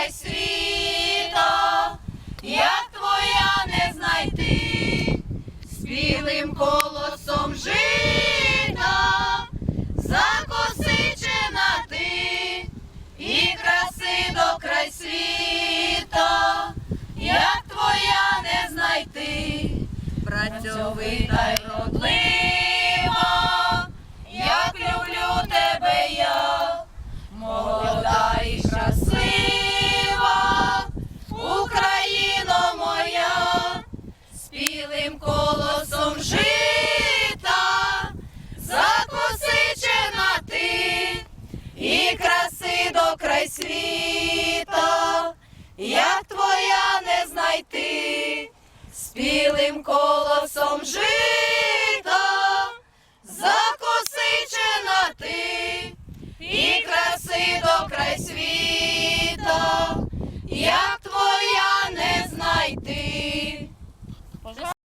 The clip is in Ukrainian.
край світа, як твоя не знайти, спілим колосом жита, закосичена ти, і краси до край світа, як твоя не знайти, працьовита й родлива. світа, як твоя не знайти, спілим колосом жити.